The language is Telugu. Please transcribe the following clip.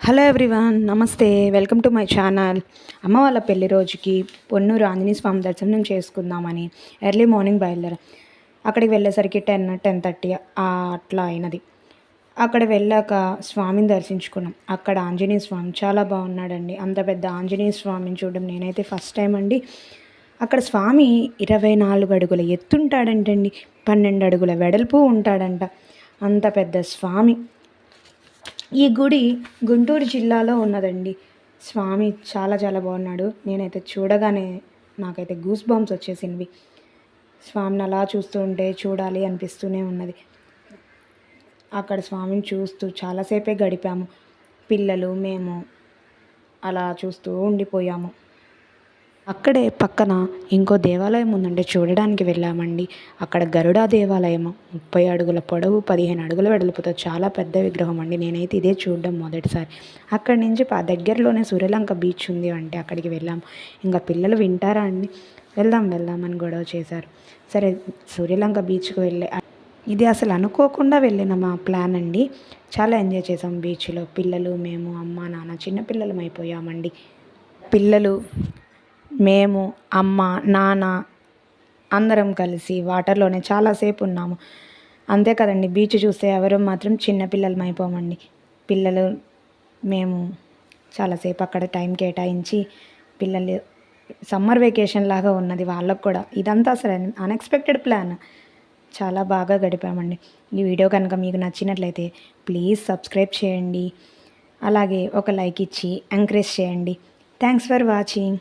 హలో ఎవ్రీవన్ నమస్తే. Welcome to my channel. అమ్మ వాళ్ళ పెళ్ళి రోజుకి పొన్నూరు ఆంజనేయ స్వామి దర్శనం చేసుకుందామని ఎర్లీ మార్నింగ్ బయలుదేరా. అక్కడికి వెళ్ళేసరికి టెన్ టెన్ థర్టీ అట్లా అయినది. అక్కడ వెళ్ళాక స్వామిని దర్శించుకున్నాం. అక్కడ ఆంజనేయ స్వామి చాలా బాగున్నాడండి. అంత పెద్ద ఆంజనేయ స్వామిని చూడడం నేనైతే ఫస్ట్ టైం అండి. అక్కడ స్వామి ఇరవై నాలుగు అడుగుల ఎత్తుంటాడంటండి. పన్నెండు అడుగుల వెడల్పు ఉంటాడంట. అంత పెద్ద స్వామి. ఈ గుడి గుంటూరు జిల్లాలో ఉన్నదండి. స్వామి చాలా చాలా బాగున్నాడు. నేనైతే చూడగానే నాకైతే గూస్ బాంబ్స్ వచ్చేసినవి స్వామిని అలా చూస్తూ ఉంటే చూడాలి అనిపిస్తూనే ఉన్నది. అక్కడ స్వామిని చూస్తూ చాలాసేపే గడిపాము. పిల్లలు మేము అలా చూస్తూ ఉండిపోయాము. అక్కడే పక్కన ఇంకో దేవాలయం ఉందండి చూడడానికి వెళ్ళామండి. అక్కడ గరుడా దేవాలయం ముప్పై అడుగుల పొడవు పదిహేను అడుగుల వెడల్పుతో చాలా పెద్ద విగ్రహం అండి. నేనైతే ఇదే చూడడం మొదటిసారి. అక్కడి నుంచి ప దగ్గరలోనే సూర్యలంక బీచ్ ఉంది అంటే అక్కడికి వెళ్ళాము ఇంకా పిల్లలు వింటారా అండి? వెళ్దాం వెళ్దాం అని గొడవ చేశారు. సరే సూర్యలంక బీచ్కి వెళ్ళే ఇది అసలు అనుకోకుండా వెళ్ళిన మా ప్లాన్ అండి. చాలా ఎంజాయ్ చేసాం బీచ్లో. పిల్లలు మేము అమ్మ నాన్న చిన్నపిల్లలం అయిపోయామండి. పిల్లలు మేము అమ్మ నాన్న అందరం కలిసి వాటర్లోనే చాలాసేపు ఉన్నాము. అంతే కదండి బీచ్ చూస్తే ఎవరు మాత్రం చిన్నపిల్లలం అయిపోమండి. పిల్లలు మేము చాలాసేపు అక్కడ టైం కేటాయించి పిల్లలు సమ్మర్ వెకేషన్ లాగా ఉన్నది వాళ్ళకు కూడా. ఇదంతా అసలు అన్ఎక్స్పెక్టెడ్ ప్లాన్ చాలా బాగా గడిపామండి. ఈ వీడియో కనుక మీకు నచ్చినట్లయితే ప్లీజ్ సబ్స్క్రైబ్ చేయండి. అలాగే ఒక లైక్ ఇచ్చి ఎంకరేజ్ చేయండి. Thanks for watching